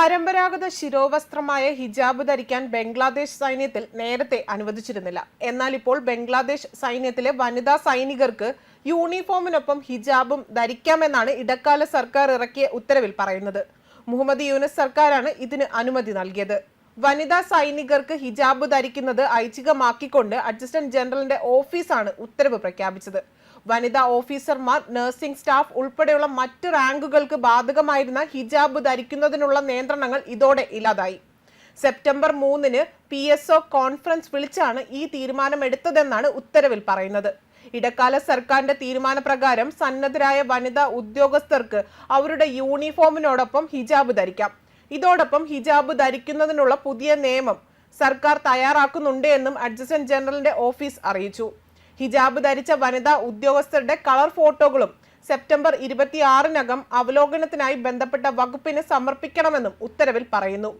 പരമ്പരാഗത ശിരോവസ്ത്രമായ ഹിജാബ് ധരിക്കാൻ ബംഗ്ലാദേശ് സൈന്യത്തിൽ നേരത്തെ അനുവദിച്ചിരുന്നില്ല. എന്നാൽ ഇപ്പോൾ ബംഗ്ലാദേശ് സൈന്യത്തിലെ വനിതാ സൈനികർക്ക് യൂണിഫോമിനൊപ്പം ഹിജാബും ധരിക്കാമെന്നാണ് ഇടക്കാല സർക്കാർ ഇറക്കിയ ഉത്തരവിൽ പറയുന്നത്. മുഹമ്മദ് യൂനസ് സർക്കാരാണ് ഇതിന് അനുമതി നൽകിയത്. വനിതാ സൈനികർക്ക് ഹിജാബ് ധരിക്കുന്നത് ഐച്ഛികമാക്കിക്കൊണ്ട് അസിസ്റ്റന്റ് ജനറലിന്റെ ഓഫീസാണ് ഉത്തരവ് പ്രഖ്യാപിച്ചത്. വനിതാ ഓഫീസർമാർ നഴ്സിംഗ് സ്റ്റാഫ് ഉൾപ്പെടെയുള്ള മറ്റ് റാങ്കുകൾക്ക് ബാധകമായിരുന്ന ഹിജാബ് ധരിക്കുന്നതിനുള്ള നിയന്ത്രണങ്ങൾ ഇതോടെ ഇല്ലാതായി. സെപ്റ്റംബർ മൂന്നിന് പി എസ് ഒ കോൺഫറൻസ് വിളിച്ചാണ് ഈ തീരുമാനമെടുത്തതെന്നാണ് ഉത്തരവിൽ പറയുന്നത്. ഇടക്കാല സർക്കാരിന്റെ തീരുമാനപ്രകാരം സന്നദ്ധരായ വനിതാ ഉദ്യോഗസ്ഥർക്ക് അവരുടെ യൂണിഫോമിനോടൊപ്പം ഹിജാബ് ധരിക്കാം. ഇതോടൊപ്പം ഹിജാബ് ധരിക്കുന്നതിനുള്ള പുതിയ നിയമം സർക്കാർ തയ്യാറാക്കുന്നുണ്ട് എന്നും അഡ്ജസ്റ്റന്റ് ജനറലിന്റെ ഓഫീസ് അറിയിച്ചു. ഹിജാബ് ധരിച്ച വനിതാ ഉദ്യോഗസ്ഥരുടെ കളർ ഫോട്ടോകളും സെപ്റ്റംബർ ഇരുപത്തിയാറിനകം അവലോകനത്തിനായി ബന്ധപ്പെട്ട വകുപ്പിന് സമർപ്പിക്കണമെന്നും ഉത്തരവിൽ പറയുന്നു.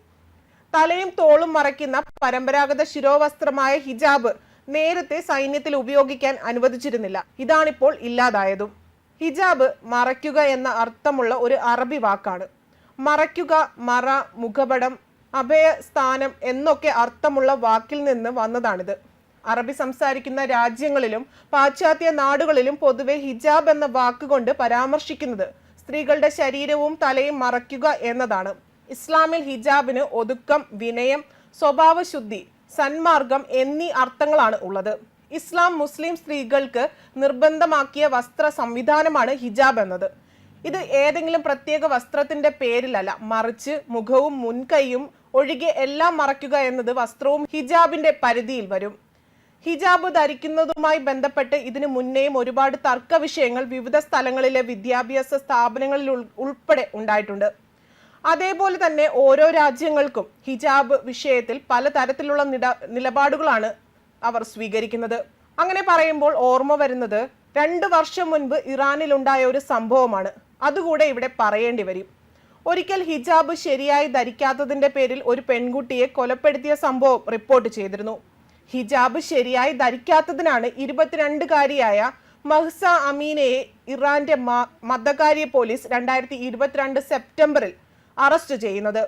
തലയും തോളും മറയ്ക്കുന്ന പരമ്പരാഗത ശിരോവസ്ത്രമായ ഹിജാബ് നേരത്തെ സൈന്യത്തിൽ ഉപയോഗിക്കാൻ അനുവദിച്ചിരുന്നില്ല. ഇതാണിപ്പോൾ ഇല്ലാതായതും. ഹിജാബ് മറയ്ക്കുക എന്ന അർത്ഥമുള്ള ഒരു അറബി വാക്കാണ്. മറയ്ക്കുക മറ മുഖപടം അഭയസ്ഥാനം എന്നൊക്കെ അർത്ഥമുള്ള വാക്കിൽ നിന്ന് വന്നതാണിത്. അറബി സംസാരിക്കുന്ന രാജ്യങ്ങളിലും പാശ്ചാത്യ നാടുകളിലും പൊതുവെ ഹിജാബ് എന്ന വാക്കുകൊണ്ട് പരാമർശിക്കുന്നത് സ്ത്രീകളുടെ ശരീരവും തലയും മറയ്ക്കുക എന്നതാണ്. ഇസ്ലാമിൽ ഹിജാബിന് ഒതുക്കം വിനയം സ്വഭാവശുദ്ധി സന്മാർഗം എന്നീ അർത്ഥങ്ങളാണ് ഉള്ളത്. ഇസ്ലാം മുസ്ലിം സ്ത്രീകൾക്ക് നിർബന്ധമാക്കിയ വസ്ത്ര സംവിധാനമാണ് ഹിജാബ് എന്നത്. ഇത് ഏതെങ്കിലും പ്രത്യേക വസ്ത്രത്തിന്റെ പേരിലല്ല മറിച്ച് മുഖവും മുൻകൈയും ഒഴികെ എല്ലാം മറയ്ക്കുക എന്നത് വസ്ത്രവും ഹിജാബിന്റെ പരിധിയിൽ വരും. ഹിജാബ് ധരിക്കുന്നതുമായി ബന്ധപ്പെട്ട് ഇതിനു മുന്നേയും ഒരുപാട് തർക്ക വിഷയങ്ങൾ വിവിധ സ്ഥലങ്ങളിലെ വിദ്യാഭ്യാസ സ്ഥാപനങ്ങളിൽ ഉൾപ്പെടെ ഉണ്ടായിട്ടുണ്ട്. അതേപോലെ തന്നെ ഓരോ രാജ്യങ്ങൾക്കും ഹിജാബ് വിഷയത്തിൽ പലതരത്തിലുള്ള നിട- നിലപാടുകളാണ് അവർ സ്വീകരിക്കുന്നത്. അങ്ങനെ പറയുമ്പോൾ ഓർമ്മ വരുന്നത് രണ്ട് വർഷം മുൻപ് ഇറാനിലുണ്ടായ ഒരു സംഭവമാണ്. അതുകൂടെ ഇവിടെ പറയേണ്ടി വരും. ഒരിക്കൽ ഹിജാബ് ശരിയായി ധരിക്കാത്തതിന്റെ പേരിൽ ഒരു പെൺകുട്ടിയെ കൊലപ്പെടുത്തിയ സംഭവം റിപ്പോർട്ട് ചെയ്തിരുന്നു. ഹിജാബ് ശരിയായി ധരിക്കാത്തതിനാണ് ഇരുപത്തിരണ്ടുകാരിയായ മഹ്സ അമീനയെ ഇറാന്റെ മതകാര്യ പോലീസ് രണ്ടായിരത്തി ഇരുപത്തിരണ്ട് സെപ്റ്റംബറിൽ അറസ്റ്റ് ചെയ്യുന്നത്.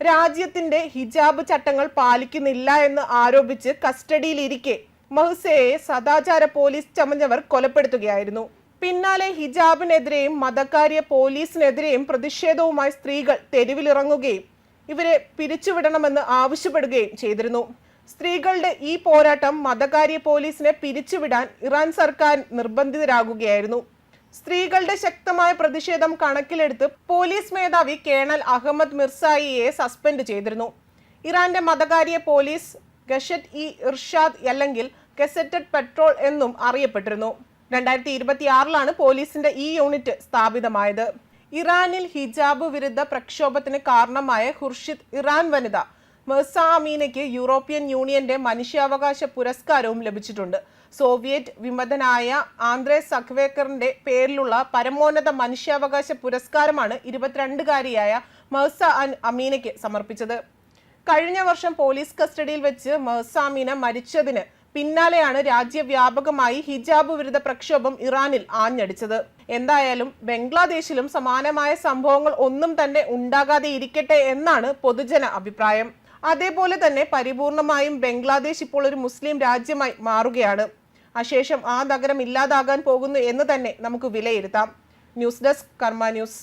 രാജ്യത്തിന്റെ ഹിജാബ് ചട്ടങ്ങൾ പാലിക്കുന്നില്ല എന്ന് ആരോപിച്ച് കസ്റ്റഡിയിലിരിക്കെ മഹ്സയെ സദാചാര പോലീസ് ചമഞ്ഞവർ കൊലപ്പെടുത്തുകയായിരുന്നു. പിന്നാലെ ഹിജാബിനെതിരെയും മതക്കാരിയെ പോലീസിനെതിരെയും പ്രതിഷേധവുമായി സ്ത്രീകൾ തെരുവിലിറങ്ങുകയും ഇവരെ പിരിച്ചുവിടണമെന്ന് ആവശ്യപ്പെടുകയും ചെയ്തിരുന്നു. സ്ത്രീകളുടെ ഈ പോരാട്ടം മതകാര്യ പോലീസിനെ പിരിച്ചുവിടാൻ ഇറാൻ സർക്കാർ നിർബന്ധിതരാകുകയായിരുന്നു. സ്ത്രീകളുടെ ശക്തമായ പ്രതിഷേധം കണക്കിലെടുത്ത് പോലീസ് മേധാവി കേണൽ അഹമ്മദ് മിർസായിയെ സസ്പെൻഡ് ചെയ്തിരുന്നു. ഇറാന്റെ മതകാര്യ പോലീസ് ഗഷറ്റ് ഇ ഇർഷാദ് അല്ലെങ്കിൽ ഗസറ്റഡ് പെട്രോൾ എന്നും അറിയപ്പെട്ടിരുന്നു. രണ്ടായിരത്തി ഇരുപത്തിയാറിലാണ് പോലീസിന്റെ ഈ യൂണിറ്റ് സ്ഥാപിതമായത്. ഇറാനിൽ ഹിജാബ് വിരുദ്ധ പ്രക്ഷോഭത്തിന് കാരണമായ ഖുർഷിദ് ഇറാൻ വനിത മെർസ അമീനയ്ക്ക് യൂറോപ്യൻ യൂണിയന്റെ മനുഷ്യാവകാശ പുരസ്കാരവും ലഭിച്ചിട്ടുണ്ട്. സോവിയറ്റ് വിമതനായ ആന്ദ്രേ സഖ്വേക്കറിന്റെ പേരിലുള്ള പരമോന്നത മനുഷ്യാവകാശ പുരസ്കാരമാണ് ഇരുപത്തിരണ്ടുകാരിയായ മെർസ അമീനയ്ക്ക് സമർപ്പിച്ചത്. കഴിഞ്ഞ വർഷം പോലീസ് കസ്റ്റഡിയിൽ വെച്ച് മഹ്സാമീന മരിച്ചതിന് പിന്നാലെയാണ് രാജ്യവ്യാപകമായി ഹിജാബ് വിരുദ്ധ പ്രക്ഷോഭം ഇറാനിൽ ആഞ്ഞടിച്ചത്. എന്തായാലും ബംഗ്ലാദേശിലും സമാനമായ സംഭവങ്ങൾ ഒന്നും തന്നെ ഉണ്ടാകാതെ ഇരിക്കട്ടെ എന്നാണ് പൊതുജന അഭിപ്രായം. അതേപോലെ തന്നെ പരിപൂർണമായും ബംഗ്ലാദേശ് ഇപ്പോൾ ഒരു മുസ്ലിം രാജ്യമായി മാറുകയാണ്. അശേഷം ആ നഗരം ഇല്ലാതാകാൻ പോകുന്നു എന്ന് തന്നെ നമുക്ക് വിലയിരുത്താം. News desk Karma news.